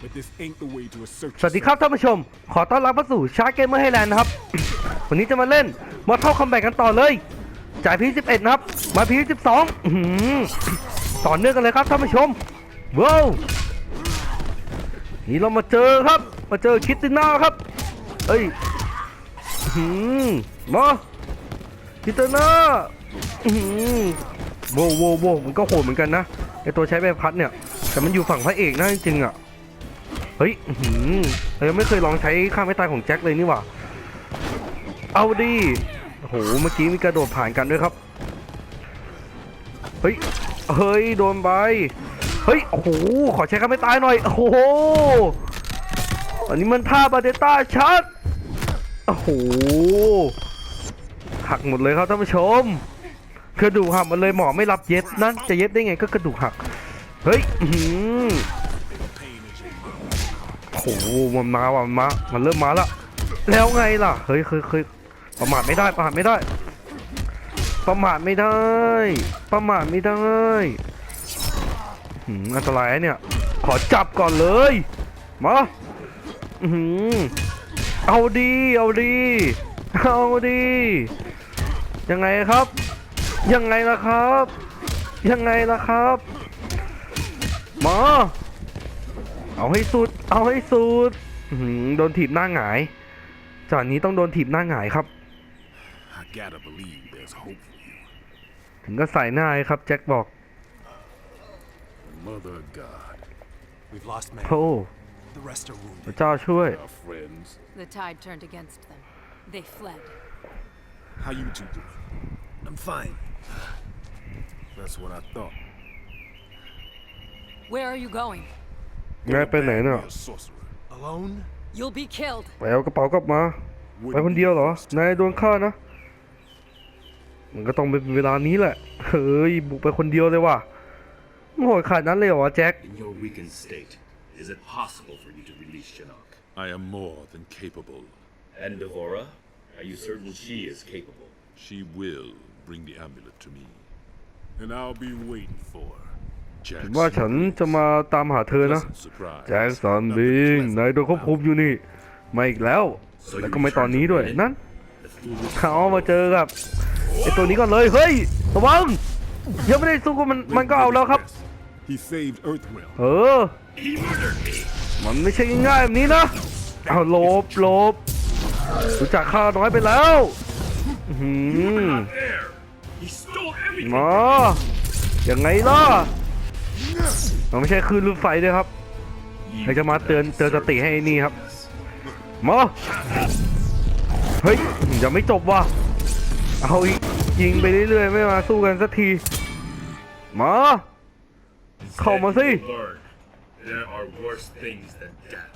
สวัสดีครับท่านผู้ชม ขอต้อนรับเข้าสู่ชาร์เกมเมอร์ไฮแลนด์นะครับ วันนี้จะมาเล่นมอเท่าคอมแบทกันต่อเลย จ่ายพี11นะครับ มาพี12อื้อหือต่อเนื่องกันเลยครับท่านผู้ชมว้าวนี่เรามาเจอครับ มาเจอคิตติน่าครับ เอ้ยมาคิตติน่าโว้โว้โว้มันก็โหดเหมือนกันนะไอตัวใช้ใบพัดเนี่ย แต่มันอยู่ฝั่งพระเอกนะจริงๆอะ เฮ้ยอื้ออเรายังไม่เคยลองใช้ข้ามไม่ตายของแจ็คเลยนี่หว่า เอาดิโห เมื่อกี้มีกระโดดผ่านกันด้วยครับ เฮ้ย เฮ้ย โดนใบเฮ้ย โอ้โห ขอใช้ข้ามไม่ตายหน่อย โอ้โห อันนี้มันท่าบาเดต้าชัด โอ้โห หักหมดเลยครับท่านผู้ชมกระดูกหักหมดเลยหมอไม่รับเย็บนะจะเย็บได้ไงก็กระดูกหัก เฮ้ย โอ้โหมันมาว่ะมันมา มันเริ่มมาล้วแล้วไงล่ะ เฮ้ยเคยเคยประมาทไม่ได้ประมาทไม่ได้ ประมาทไม่ได้ ประมาทไม่ได้หือันตรายเนี่ย ขอจับก่อนเลย มาอือเอาดี เอาดี เอาดี ยังไงครับ ยังไงล่ะครับ ยังไงล่ะครับ มา เอาให้สุด เอาให้สุดอื้อหือโดนถีบหน้าหงายจากนี้ต้องโดนถีบหน้าหงายครับ I gotta believe there's hope for you. ถึงก็ใส่หน้าให้ครับแจ็คบอก Mother of God, We've lost men. โอ้ The rest are พ wounded. ระเจ้าช่วย our friends. The tide turned against them. They fled. How you two doing? I'm fine. That's what I thought. Where are you going? นายไปไหนเนาะ You're a sorcerer. Alone? You'll be killed. ไปเอากระเป๋ากลับมา ไปคนเดียวเหรอ นายโดนฆ่านะ มันก็ต้องเป็นเวลานี้แหละ เฮ้ย บุกไปคนเดียวเลยว่ะโหดขนาดนั้นเลยเหรอวะแจ็ค In your weakened state, is it possible for you to release Shinnok? I am more than capable. And Devora? Are you certain she is capable? She will bring the amulet to me. And I'll be waiting for her. เห็นว่าฉันจะมาตามหาเธอนะ Pleasant surprise. แจ็คสันบิงนายโดนควบคุมอยู่นี่มาอีกแล้วแล้วก็ไม่ตอนนี้ด้วยนั่น The foolish เขามาเจอกับไอตัวนี้ก่อนเลยเฮ้ยระวังยังไม่ได้สู้กับมันมันก็เอาแล้วครับ He saved Earthrealm. เออมันไม่ใช่ง่ายๆแบบนี้นะเอาหลบหลบรู้จักข้าน้อยไปแล้วอื้อหือ there! He stole everything! มาอย่างไงล่ะ มันไม่ใช่คลื่นลูกไฟด้วยครับเราจะมาเตือนเตือนสติให้นี่ครับมาเฮ้ยยังไม่จบว่ะเอาอีกยิงไปเรื่อยๆไม่มาสู้กันสักทีมาเข้ามาสิ Learn. There are worse things than death.